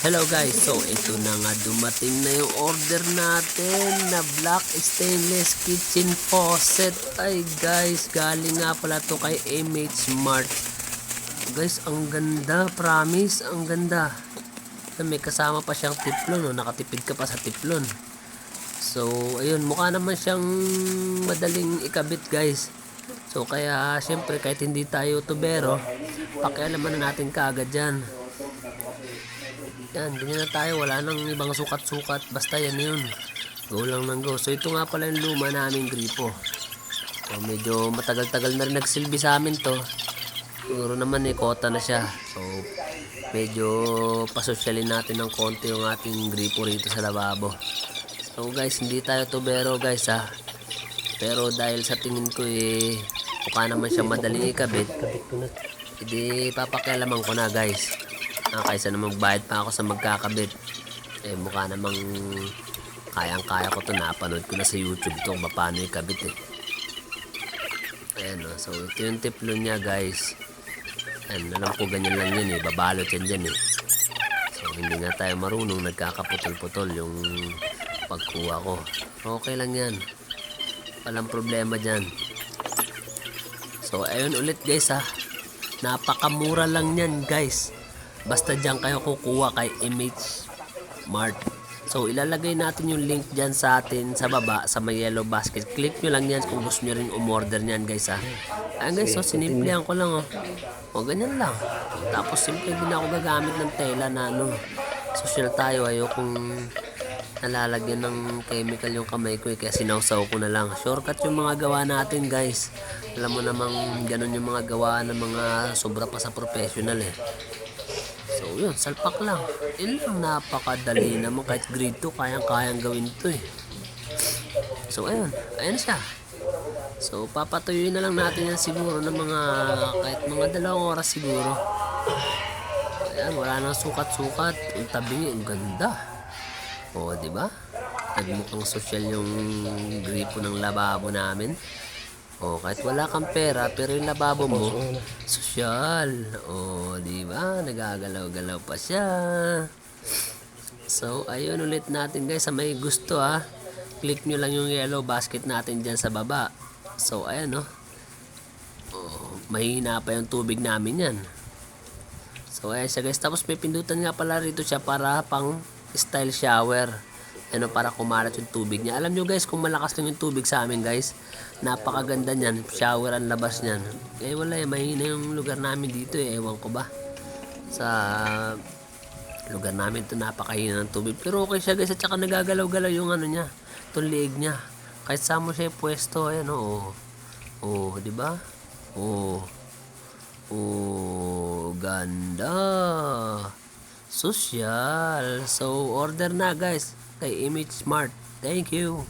Hello guys, so ito na nga dumating na yung order natin na black stainless kitchen faucet. Ay guys, galing nga pala to kay MH Smart. Guys, ang ganda, promise, ang ganda. May kasama pa siyang tiplon, no? nakatipid ka pa sa tiplon. So, ayun, mukha naman siyang madaling ikabit guys. So, kaya syempre kahit hindi tayo tubero, pakialaman na natin kaagad yan. Yan, ganyan na tayo. Wala nang ibang sukat-sukat. Basta yan yun. Go lang ng go. So, ito nga pala yung luma naming gripo. So, medyo matagal-tagal na rin nagsilbi sa amin to. Siguro naman eh, kota na siya. So, medyo pasosyalin natin ng konti yung ating gripo rito sa lababo. So, guys, hindi tayo tubero, guys, ha. Pero dahil sa tingin ko eh, mukha naman siya madaling ikabit. Hindi papakialaman ko na, guys. Ah, kaysa na magbayad pa ako sa magkakabit. Eh, mukha namang kayang-kaya ko to napanood ko na sa YouTube to kung paano ikabit eh. Ayan o. So, ito yung tiplon niya guys. Ayan, alam ko ganyan lang yun eh. Babalot yan dyan eh. So, hindi nga tayo marunong. Nagkakaputol-putol yung pagkuha ko. Okay lang yan. Walang problema dyan. So, ayun ulit guys ha. Napakamura lang yan guys. Basta dyan kayo kukuha kay Image Mart. So, ilalagay natin yung link dyan sa atin sa baba sa may yellow basket. Click nyo lang yan kung gusto nyo rin umorder niyan guys ha. Ayan guys, so sinimplihan ko lang oh. O, ganyan lang. Tapos simple din ako gagamit ng tela na ano. Social tayo, ayokong nalalagyan ng chemical yung kamay ko eh, kaya sinawsaw ko na lang. Shortcut yung mga gawa natin guys. Alam mo namang ganun yung mga gawa ng mga sobra pa sa professional eh. So yun, salpak lang. Yun lang, napakadali naman kahit grade 2, kayang-kayang gawin to eh. So ayun, ayun siya. So papatuyuin na lang natin yan siguro ng mga kahit mga dalawang oras siguro. Ayan, wala nang sukat-sukat. Yung tabi, ang ganda. O, di ba? Nagmukhang social yung gripo ng lababo namin. O, kahit wala kang pera, pero yung lababo mo, social. O, di ba? Nagagalaw-galaw pa siya. So, ayun ulit natin guys. Sa may gusto ha, click nyo lang yung yellow basket natin dyan sa baba. So, ayan no. Oh, mahina pa yung tubig namin yan. So, ayan siya guys. Tapos may pindutan nga pala rito siya para pang style shower. Ano, para kumalat yung tubig niya. Alam nyo guys, kung malakas lang yung tubig sa amin guys, napakaganda niyan. Shower ang labas niyan. Eh wala eh, mahina yung lugar namin dito eh. Ewan ko ba. Sa lugar namin to napakahina ng tubig. Pero okay siya guys, at saka nagagalaw-galaw yung ano niya. Itong liig niya. Kahit saan mo siya pwesto, ayan o. Oh, oh, di ba? Oh. Oh, ganda. Social. So, order na guys kay Image Smart. Thank you.